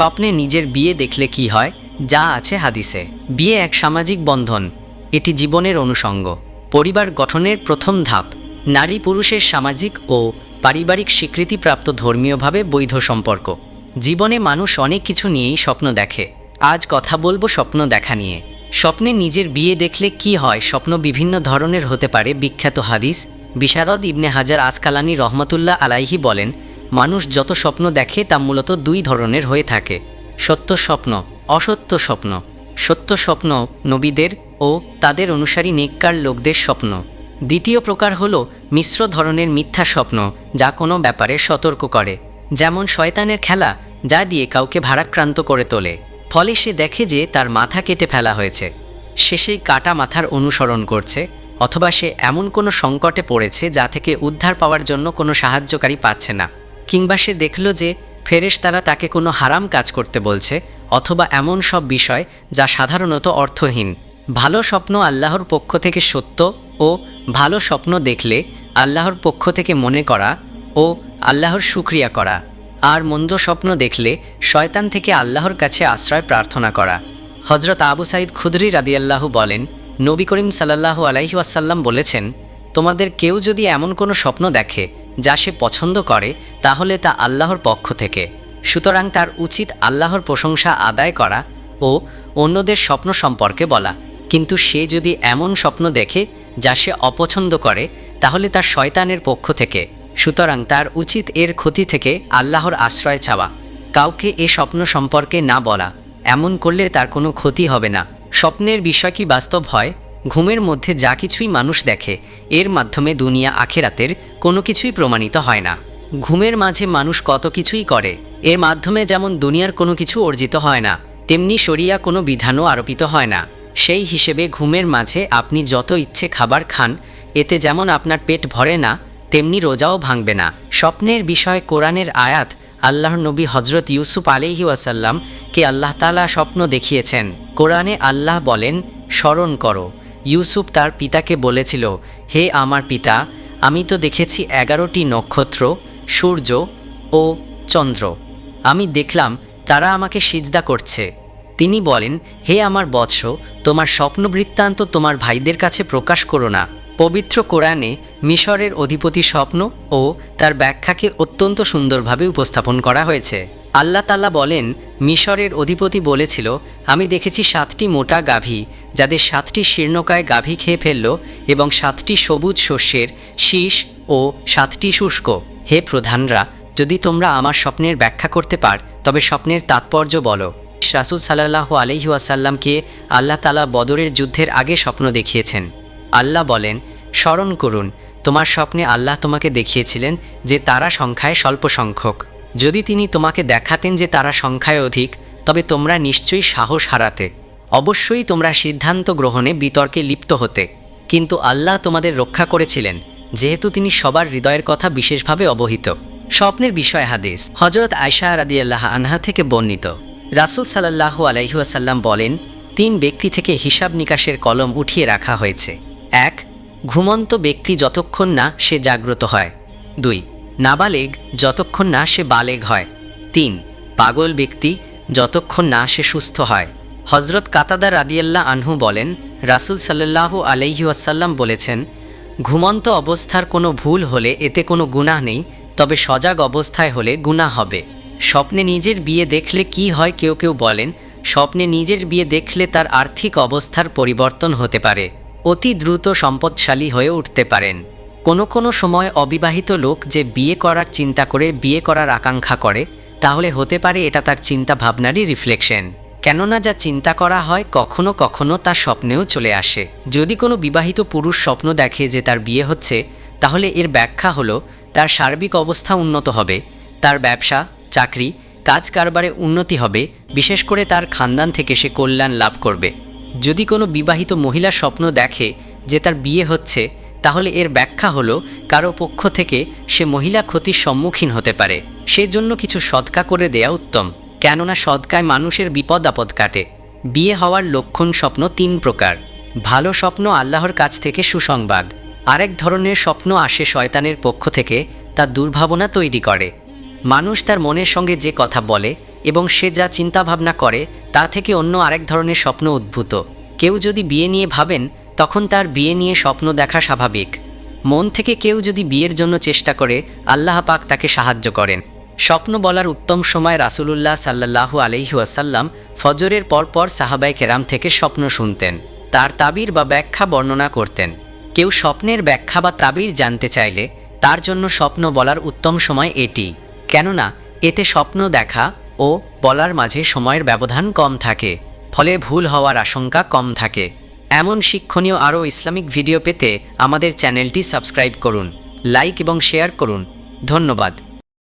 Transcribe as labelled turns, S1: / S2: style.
S1: স্বপ্নে নিজের বিয়ে দেখলে কি হয়, যা আছে হাদিসে। বিয়ে এক সামাজিক বন্ধন। এটি জীবনের অনুষঙ্গ। পরিবার গঠনের প্রথম ধাপ। নারী পুরুষের সামাজিক ও পারিবারিক স্বীকৃতিপ্রাপ্ত ধর্মীয়ভাবে বৈধ সম্পর্ক। জীবনে মানুষ অনেক কিছু নিয়েই স্বপ্ন দেখে। আজ কথা বলব স্বপ্ন দেখা নিয়ে। স্বপ্নে নিজের বিয়ে দেখলে কি হয়, স্বপ্ন বিভিন্ন ধরনের হতে পারে, বিখ্যাত হাদিস। বিশারদ ইবনে হাজার আসকালানি রহমতুল্লাহ আলাইহি বলেন মানুষ যত স্বপ্ন দেখে তা মূলত দুই ধরনের হয়ে থাকে। সত্য স্বপ্ন, অসত্য স্বপ্ন। সত্য স্বপ্ন নবীদের ও তাদের অনুসারী নেককার লোকদের স্বপ্ন। দ্বিতীয় প্রকার হল মিশ্র ধরনের মিথ্যা স্বপ্ন, যা কোনো ব্যাপারে সতর্ক করে। যেমন শয়তানের খেলা, যা দিয়ে কাউকে ভারাক্রান্ত করে তোলে। ফলে সে দেখে যে তার মাথা কেটে ফেলা হয়েছে। সে সেই কাটা মাথার অনুসরণ করছে, অথবা সে এমন কোনো সংকটে পড়েছে যা থেকে উদ্ধার পাওয়ার জন্য কোনো সাহায্যকারী পাচ্ছে না। কিংবা সে দেখল যে ফেরেশ তারা তাকে কোনো হারাম কাজ করতে বলছে, অথবা এমন সব বিষয় যা সাধারণত অর্থহীন। ভালো স্বপ্ন আল্লাহর পক্ষ থেকে সত্য ও ভালো স্বপ্ন দেখলে আল্লাহর পক্ষ থেকে মনে করা ও আল্লাহর শুক্রিয়া করা। আর মন্দ স্বপ্ন দেখলে শয়তান থেকে আল্লাহর কাছে আশ্রয় প্রার্থনা করা। হজরত আবু সাইদ খুদরি রাদিয়াল্লাহু বলেন, নবী করিম সাল্লাল্লাহু আলাইহি ওয়াসাল্লাম বলেছেন, তোমাদের কেউ যদি এমন কোনো স্বপ্ন দেখে যা সে পছন্দ করে, তাহলে তা আল্লাহর পক্ষ থেকে। সুতরাং তার উচিত আল্লাহর প্রশংসা আদায় করা ও অন্যদের স্বপ্ন সম্পর্কে বলা। কিন্তু সে যদি এমন স্বপ্ন দেখে, যা সে অপছন্দ করে, তাহলে তার শয়তানের পক্ষ থেকে। সুতরাং তার উচিত এর ক্ষতি থেকে আল্লাহর আশ্রয় চাওয়া। কাউকে এ স্বপ্ন সম্পর্কে না বলা। এমন করলে তার কোনো ক্ষতি হবে না। স্বপ্নের বিষয় কি বাস্তব হয়? ঘুমের মধ্যে যা কিছুই মানুষ দেখে, এর মাধ্যমে দুনিয়া আখেরাতের কোনো কিছুই প্রমাণিত হয় না। ঘুমের মাঝে মানুষ কত কিছুই করে, এর মাধ্যমে যেমন দুনিয়ার কোনো কিছু অর্জিত হয় না, তেমনি শরিয়া কোনো বিধানও আরোপিত হয় না। সেই হিসেবে ঘুমের মাঝে আপনি যত ইচ্ছে খাবার খান, এতে যেমন আপনার পেট ভরে না, তেমনি রোজাও ভাঙবে না। স্বপ্নের বিষয় কোরআনের আয়াত আল্লাহর নবী হজরত ইউসুফ আলিহি ওয়াসাল্লাম কে আল্লাহ তালা স্বপ্ন দেখিয়েছেন। কোরআনে আল্লাহ বলেন, স্মরণ করো। ইউসুফ তার পিতাকে বলেছিল, হে আমার পিতা, আমি তো দেখেছি এগারোটি নক্ষত্র, সূর্য ও চন্দ্র। আমি দেখলাম তারা আমাকে সিজদা করছে। তিনি বলেন, হে আমার বৎস, তোমার স্বপ্ন বৃত্তান্ত তোমার ভাইদের কাছে প্রকাশ করো না। পবিত্র কোরআনে মিশরের অধিপতি স্বপ্ন ও তার ব্যাখ্যাকে অত্যন্ত সুন্দরভাবে উপস্থাপন করা হয়েছে। আল্লাহ তাল্লাহ বলেন, মিশরের অধিপতি বলেছিল, আমি দেখেছি সাতটি মোটা গাভী, যাদের সাতটি শীর্ণকায় গাভী খেয়ে ফেলল এবং সাতটি সবুজ শস্যের শীষ ও সাতটি শুষ্ক। হে প্রধানরা, যদি তোমরা আমার স্বপ্নের ব্যাখ্যা করতে পার, তবে স্বপ্নের তাৎপর্য বলো। রাসুল সাল্লাহ আলহি আসাল্লামকে আল্লাহ তালা বদরের যুদ্ধের আগে স্বপ্ন দেখিয়েছেন। আল্লাহ বলেন, স্মরণ করুন, তোমার স্বপ্নে আল্লাহ তোমাকে দেখিয়েছিলেন যে তারা সংখ্যায় স্বল্প সংখ্যক। যদি তিনি তোমাকে দেখাতেন যে তারা সংখ্যায় অধিক, তবে তোমরা নিশ্চয়ই সাহস হারাতে। অবশ্যই তোমরা সিদ্ধান্ত গ্রহণে বিতর্কে লিপ্ত হতে। কিন্তু আল্লাহ তোমাদের রক্ষা করেছিলেন, যেহেতু তিনি সবার হৃদয়ের কথা বিশেষভাবে অবহিত। স্বপ্নের বিষয় হাদিস হজরত আয়সা রাদি আল্লাহ আনহা থেকে বর্ণিত। রাসুল সাল্লাহ আলাইহুয়াসাল্লাম বলেন, তিন ব্যক্তি থেকে হিসাব নিকাশের কলম উঠিয়ে রাখা হয়েছে। এক, ঘুমন্ত ব্যক্তি যতক্ষণ না সে জাগ্রত হয়। দুই নাবালেগ যতক্ষণ না সে বালেগ হয়। তিন, পাগল ব্যক্তি যতক্ষণ না সে সুস্থ হয়। হজরত কাতাদা রাদিয়াল্লাহ আনহু বলেন, রাসুল সাল্লাহ আলাইহাসাল্লাম বলেছেন, ঘুমন্ত অবস্থার কোনো ভুল হলে এতে কোনো গুনাহ নেই, তবে সজাগ অবস্থায় হলে গুনাহ হবে। স্বপ্নে নিজের বিয়ে দেখলে কি হয় কেউ কেউ বলেন, স্বপ্নে নিজের বিয়ে দেখলে তার আর্থিক অবস্থার পরিবর্তন হতে পারে। অতি দ্রুত সম্পদশালী হয়ে উঠতে পারেন। কোনো কোনো সময় অবিবাহিত লোক যে বিয়ে করার চিন্তা করে বিয়ে করার আকাঙ্ক্ষা করে, তাহলে হতে পারে এটা তার চিন্তা ভাবনারই রিফ্লেকশন। কেননা যা চিন্তা করা হয়, কখনো কখনো তার স্বপ্নেও চলে আসে। যদি কোনো বিবাহিত পুরুষ স্বপ্ন দেখে যে তার বিয়ে হচ্ছে, তাহলে এর ব্যাখ্যা হলো, তার সার্বিক অবস্থা উন্নত হবে, তার ব্যবসা, চাকরি, কাজ কারবারে উন্নতি হবে, বিশেষ করে তার খানদান থেকে সে কল্যাণ লাভ করবে। যদি কোনো বিবাহিত মহিলা স্বপ্ন দেখে যে তার বিয়ে হচ্ছে তাহলে এর ব্যাখ্যা হলো, কারও পক্ষ থেকে সে মহিলা ক্ষতির সম্মুখীন হতে পারে। সেজন্য কিছু সৎকা করে দেয়া উত্তম, কেননা সৎকায় মানুষের বিপদ আপদ কাটে। বিয়ে হওয়ার লক্ষণ স্বপ্ন তিন প্রকার। ভালো স্বপ্ন আল্লাহর কাছ থেকে সুসংবাদ। আরেক ধরনের স্বপ্ন আসে শয়তানের পক্ষ থেকে, তা দুর্ভাবনা তৈরি করে। মানুষ তার মনের সঙ্গে যে কথা বলে এবং সে যা চিন্তাভাবনা করে, তা থেকে অন্য আরেক ধরনের স্বপ্ন উদ্ভূত। কেউ যদি বিয়ে নিয়ে ভাবেন তখন তার বিয়ে নিয়ে স্বপ্ন দেখা স্বাভাবিক। মন থেকে কেউ যদি বিয়ের জন্য চেষ্টা করে, আল্লাহ পাক তাকে সাহায্য করেন। স্বপ্ন বলার উত্তম সময় রাসূলুল্লাহ সাল্লাল্লাহু আলাইহি ওয়াসাল্লাম ফজরের পরপর সাহাবাই কেরাম থেকে স্বপ্ন শুনতেন, তার তাবির বা ব্যাখ্যা বর্ণনা করতেন। কেউ স্বপ্নের ব্যাখ্যা বা তাবির জানতে চাইলে, তার জন্য স্বপ্ন বলার উত্তম সময় এটি। কেননা, এতে স্বপ্ন দেখা ও বলার মাঝে সময়ের ব্যবধান কম থাকে, ফলে ভুল হওয়ার আশঙ্কা কম থাকে। এমন শিক্ষণীয় আরও ইসলামিক ভিডিও পেতে আমাদের চ্যানেলটি সাবস্ক্রাইব করুন, লাইক এবং শেয়ার করুন। ধন্যবাদ।